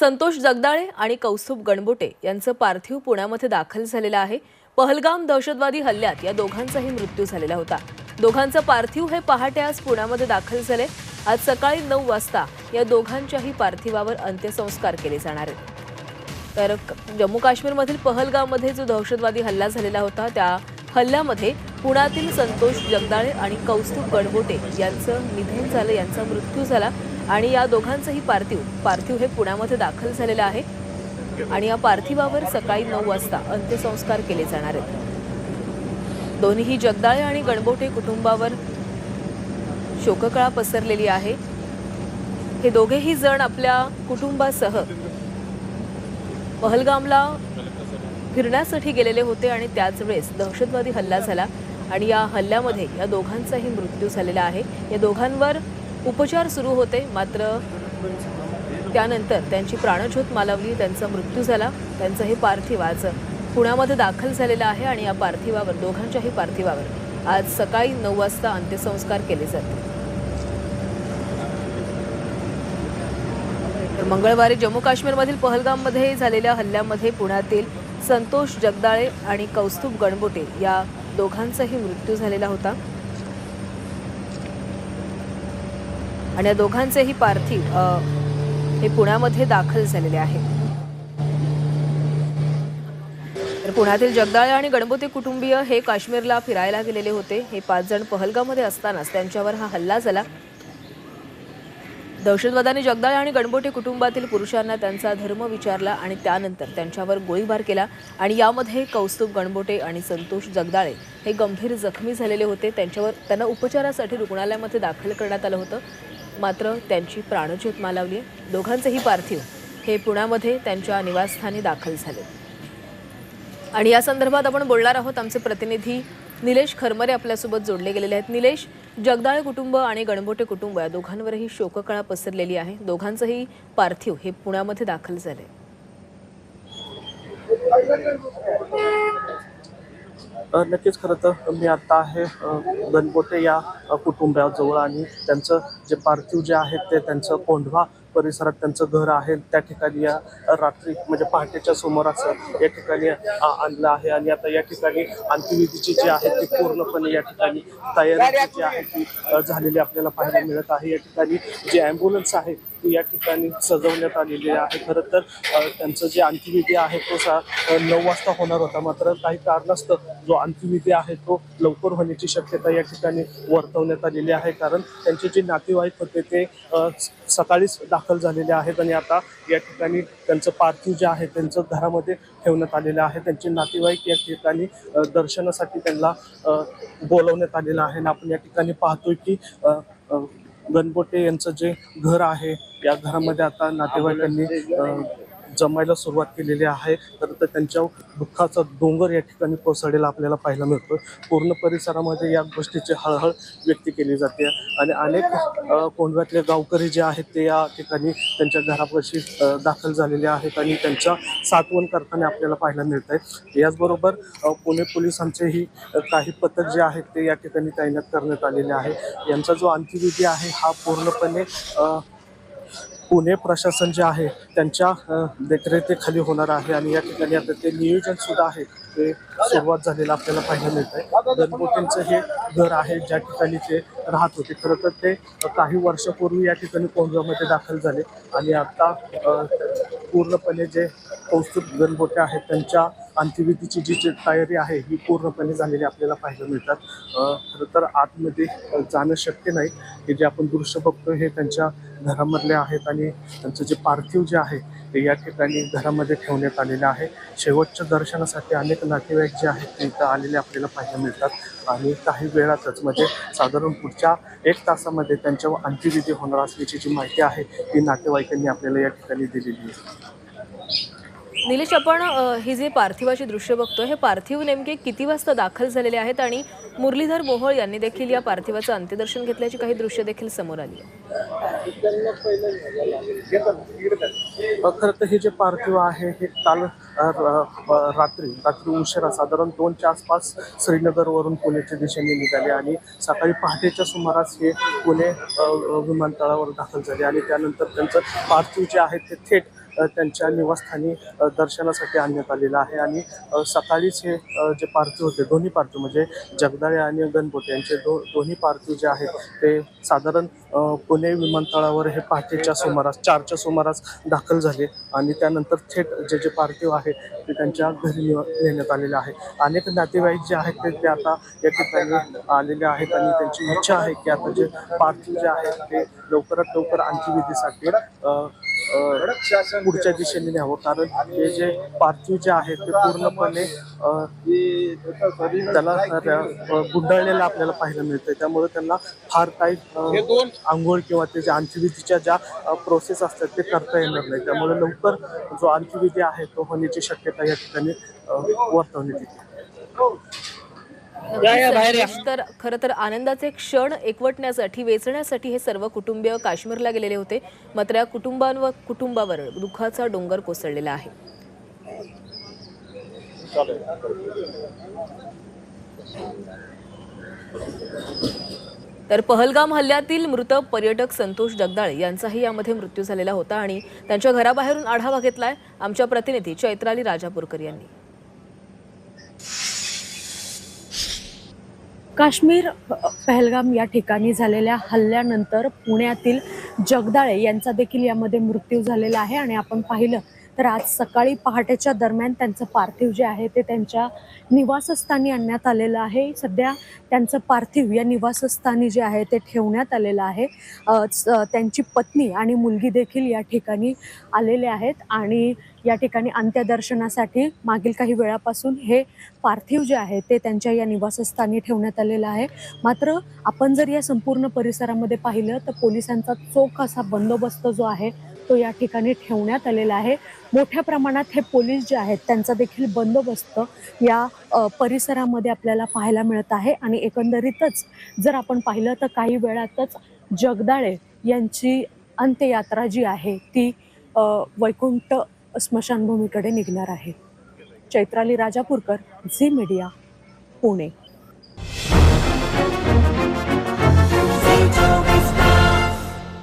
संतोष जगदाळे आणि कौस्तुभ गणबोटे यांचं पार्थिव पुण्यामध्ये दाखल झालेलं आहे. पहलगाम दहशतवादी हल्ल्यात या दोघांचाही मृत्यू झालेला होता. दोघांचं पार्थिव हे पहाटे आज पुण्यामध्ये दाखल झाले आज सकाळी नऊ वाजता या दोघांच्याही पार्थिवावर अंत्यसंस्कार केले जाणार आहेत. तर जम्मू काश्मीरमधील पहलगाममध्ये जो दहशतवादी हल्ला झालेला होता त्या हल्ल्यामध्ये पुण्यातील संतोष जगदाळे आणि कौस्तुभ गणबोटे यांचं निधन झालं यांचा मृत्यू झाला. आणि या दोघांचंही पार्थिव पार्थिव हे पुण्यामध्ये दाखल झालेलं आहे. आणि या पार्थिवावर सकाळी नऊ वाजता अंत्यसंस्कार केले जाणार आहेत. दोन्हीही जगदाळे आणि गणबोटे कुटुंबावर शोककळा पसरलेली आहे. हे दोघेही जण आपल्या कुटुंबासह पहलगामला फिरण्यासाठी गेलेले होते आणि त्याच वेळेस दहशतवादी हल्ला झाला. आणि या हल्ल्यामध्ये या दोघांचाही मृत्यू झालेला आहे. या दोघांवर उपचार सुरू होते मात्र त्यानंतर त्यांची प्राणज्योत मालवली त्यांचा मृत्यू झाला. त्यांचं हे पार्थिव आज पुण्यामध्ये दाखल झालेलं आहे आणि या पार्थिवावर दोघांच्याही पार्थिवावर आज सकाळी नऊ वाजता अंत्यसंस्कार केले जातील तर मंगळवारी जम्मू काश्मीरमधील पहलगाममध्ये झालेल्या हल्ल्यामध्ये पुण्यातील संतोष जगदाळे आणि कौस्तुभ गणबोटे या दोघांचाही मृत्यू झालेला होता. आणि या दोघांचेही पार्थिव हे पुण्यामध्ये दाखल झालेले आहे. तर पुण्यातील जगदाळे आणि गणपती कुटुंबीय हे काश्मीरला फिरायला गेलेले होते. हे पाच जण पहलगामध्ये असतानाच त्यांच्यावर हा हल्ला झाला. दहशतवादाने जगदाळे आणि गणबोटे कुटुंबातील पुरुषांना त्यांचा धर्म विचारला आणि त्यानंतर त्यांच्यावर गोळीबार केला. आणि यामध्ये कौस्तुभ गणबोटे आणि संतोष जगदाळे हे गंभीर जखमी झालेले होते. त्यांच्यावर त्यांना उपचारासाठी रुग्णालयामध्ये दाखल करण्यात आलं होतं. मात्र त्यांची प्राणज्योत मालावली दोघांचंही पार्थिव हे पुण्यामध्ये त्यांच्या निवासस्थानी दाखल झाले. आणि या संदर्भात आपण बोलणार आहोत आमचे प्रतिनिधी निलेश खरमरे आपल्यासोबत जोडले गेलेले आहेत. निलेश जगदाळे कुटुंब आणि गणबोटे कुटुंब या दोघांवरही शोककळा पसरलेली आहे. दोघांचंही पार्थिव हे पुण्यामध्ये दाखल झाले. नक्कीच खरं तर मी आत्ता आहे गणपोटे या कुटुंबाजवळ आणि त्यांचं जे पार्थिव जे आहे ते त्यांचं कोंढवा परिसरात त्यांचं घर आहे. त्या ठिकाणी या रात्री म्हणजे पहाटेच्या सुमारास या ठिकाणी आणलं आहे आणि आता या ठिकाणी अंत्यविधीची जी आहे ती पूर्णपणे या ठिकाणी तयारी जी आहे ती झालेली आपल्याला पाहायला मिळत आहे. या ठिकाणी जी ॲम्ब्युलन्स आहे या ठिकाणी सजवण्यात आलेली आहे. खरं तर त्यांचं जे अंत्यविधी आहे तो सा नऊ वाजता होणार होता. मात्र काही कारणास्तव जो अंत्यविधी आहे तो लवकर होण्याची शक्यता या ठिकाणी वर्तवण्यात आलेली आहे. कारण त्यांचे जे नातेवाईक होते ते सकाळीच दाखल झालेले आहेत आणि आता या ठिकाणी त्यांचं पार्थिव जे आहे त्यांचं घरामध्ये ठेवण्यात आलेलं आहे. त्यांचे नातेवाईक या ठिकाणी दर्शनासाठी त्यांना बोलवण्यात आलेलं आहे. आणि आपण या ठिकाणी पाहतोय की गणपोटे यांचं जे घर आहे या घरामध्ये आता नातेवाईकांनी जमायला सुरुवात केलेली आहे. तर त्यांच्या दुःखाचा डोंगर या ठिकाणी कोसळलेला आपल्याला पाहायला मिळतो पूर्ण परिसरामध्ये या गोष्टीची हळहळ व्यक्त केली जाते. आणि अनेक कोंडव्यातले गावकरी जे आहेत ते या ठिकाणी त्यांच्या घरापाशी दाखल झालेले आहेत आणि त्यांच्या सातवण करताना आपल्याला पाहायला मिळत आहे याचबरोबर पुणे पोलिसांचेही काही पथक जे आहेत ते या ठिकाणी तैनात करण्यात आलेले आहे. यांचा जो अंत्यविधी आहे हा पूर्णपणे पुणे प्रशासन जे आहे त्यांच्या देखरेखीखाली होणार आहे आणि या ठिकाणी आता ते नियोजन सुद्धा आहे. ते सुरुवात झालेलं आपल्याला पाहायला मिळत आहे गणगोटेंचं हे घर आहे ज्या ठिकाणी ते राहत होते. खरं तर ते काही वर्षापूर्वी या ठिकाणी कोंढव्यामध्ये दाखल झाले. आणि आता पूर्णपणे जे कौस्तुभ गणगोटे आहेत त्यांच्या अंत्यविधीची जी जी तयारी आहे ही पूर्णपणे झालेली आपल्याला पाहायला मिळतात. खरं तर आतमध्ये जाणं शक्य नाही. हे जे आपण दृश्य बघतो हे त्यांच्या घरामधले आहेत आणि त्यांचं जे पार्थिव जे आहे ते या ठिकाणी घरामध्ये ठेवण्यात आलेलं आहे. शेवटच्या दर्शनासाठी अनेक नातेवाईक जे आहेत ते इथं आलेले आपल्याला पाहायला मिळतात. आणि काही वेळातच म्हणजे साधारण पुढच्या एक तासामध्ये त्यांच्यावर अंत्यविधी होणार असल्याची जी माहिती आहे ती नातेवाईकांनी आपल्याला या ठिकाणी दिलेली आहे. निलेश आपण ही जे पार्थिवाची दृश्य बघतो हे पार्थिव नेमके किती वाजता दाखल झालेले आहेत? आणि मुरलीधर मोहोळ यांनी देखील या पार्थिवाचं अंत्यदर्शन घेतल्याची काही दृश्य देखील समोर आली खरं तर हे जे पार्थिव आहे हे काल रात्री रात्री उशिरा साधारण दोनच्या आसपास श्रीनगरवरून पुण्याच्या दिशेने निघाले आणि सकाळी पहाटेच्या सुमारास हे पुणे विमानतळावर दाखल झाले. आणि त्यानंतर त्यांचं पार्थिव जे आहे ते थेट त्यांच्या निवासस्थानी दर्शनासाठी आणण्यात आलेलं आहे. आणि सकाळीच हे जे पार्थिव होते दोन्ही पार्थिव म्हणजे जगदाळे आणि गणपती यांचे दो दोन्ही पार्थिव जे आहेत ते साधारण पुणे विमानतळावर हे पहाटेच्या सुमारास चारच्या सुमारास दाखल झाले. आणि त्यानंतर थेट जे जे पार्थिव आहे ते त्यांच्या घरी नेण्यात आलेले आहे. अनेक नातेवाईक जे आहेत ते ते आता या ठिकाणी आलेले आहेत. आणि त्यांची इच्छा आहे की आता जे पार्थिव जे आहेत ते लवकरात लवकर अंत्यविधीसाठी पुढच्या दिशेने न्यावं कारण हे जे पार्थिव जे आहे ते पूर्णपणे त्याला गुंडाळलेलं आपल्याला पाहायला मिळतंय. त्यामुळे त्यांना फार काही आंघोळ किंवा ते जे अंत्यविधीच्या ज्या प्रोसेस असतात ते करता येणार नाही. त्यामुळे लवकर जो अंत्यविधी आहे तो होण्याची शक्यता या ठिकाणी वर्तवण्यात येते. तर खरं तर आनंदाचे क्षण एकवटण्यासाठी वेचण्यासाठी हे सर्व कुटुंबीय काश्मीरला गेलेले होते. मात्र या कुटुंबांवर कुटुंबावर दुःखाचा डोंगर कोसळलेला आहे. तर पहलगाम हल्ल्यातील मृत पर्यटक संतोष जगदाळे यांचाही यामध्ये मृत्यू झालेला होता आणि त्यांच्या घराबाहेरून आढावा घेतलाय आमच्या प्रतिनिधी चैत्राली राजापूरकर यांनी. काश्मीर पहलगाम या ठिकाणी झालेल्या हल्ल्यानंतर पुण्यातील जगदाळे यांचा देखील यामध्ये मृत्यू झालेला आहे आणि आपण पाहिलं तर आज सकाळी पहाटेच्या दरम्यान त्यांचं पार्थिव जे आहे ते त्यांच्या निवासस्थानी आणण्यात आलेलं आहे. सध्या त्यांचं पार्थिव या निवासस्थानी जे आहे ते ठेवण्यात आलेलं आहे. त्यांची पत्नी आणि मुलगी देखील या ठिकाणी आलेले आहेत आणि या ठिकाणी अंत्यदर्शनासाठी मागील काही वेळापासून हे पार्थिव जे आहे ते त्यांच्या या निवासस्थानी ठेवण्यात आलेलं आहे. मात्र आपण जर या संपूर्ण परिसरामध्ये पाहिलं तर पोलिसांचा चोख असा बंदोबस्त जो आहे तो या ठिकाणी ठेवण्यात आलेला आहे. मोठ्या प्रमाणात हे पोलीस जे आहेत त्यांचा देखील बंदोबस्त या परिसरामध्ये आपल्याला पाहायला मिळत आहे. आणि एकंदरीतच जर आपण पाहिलं तर काही वेळातच जगदाळे यांची अंत्ययात्रा जी आहे ती वैकुंठ स्मशानभूमीकडे निघणार आहे. Chaitrali Rajapurkar Zee media Pune.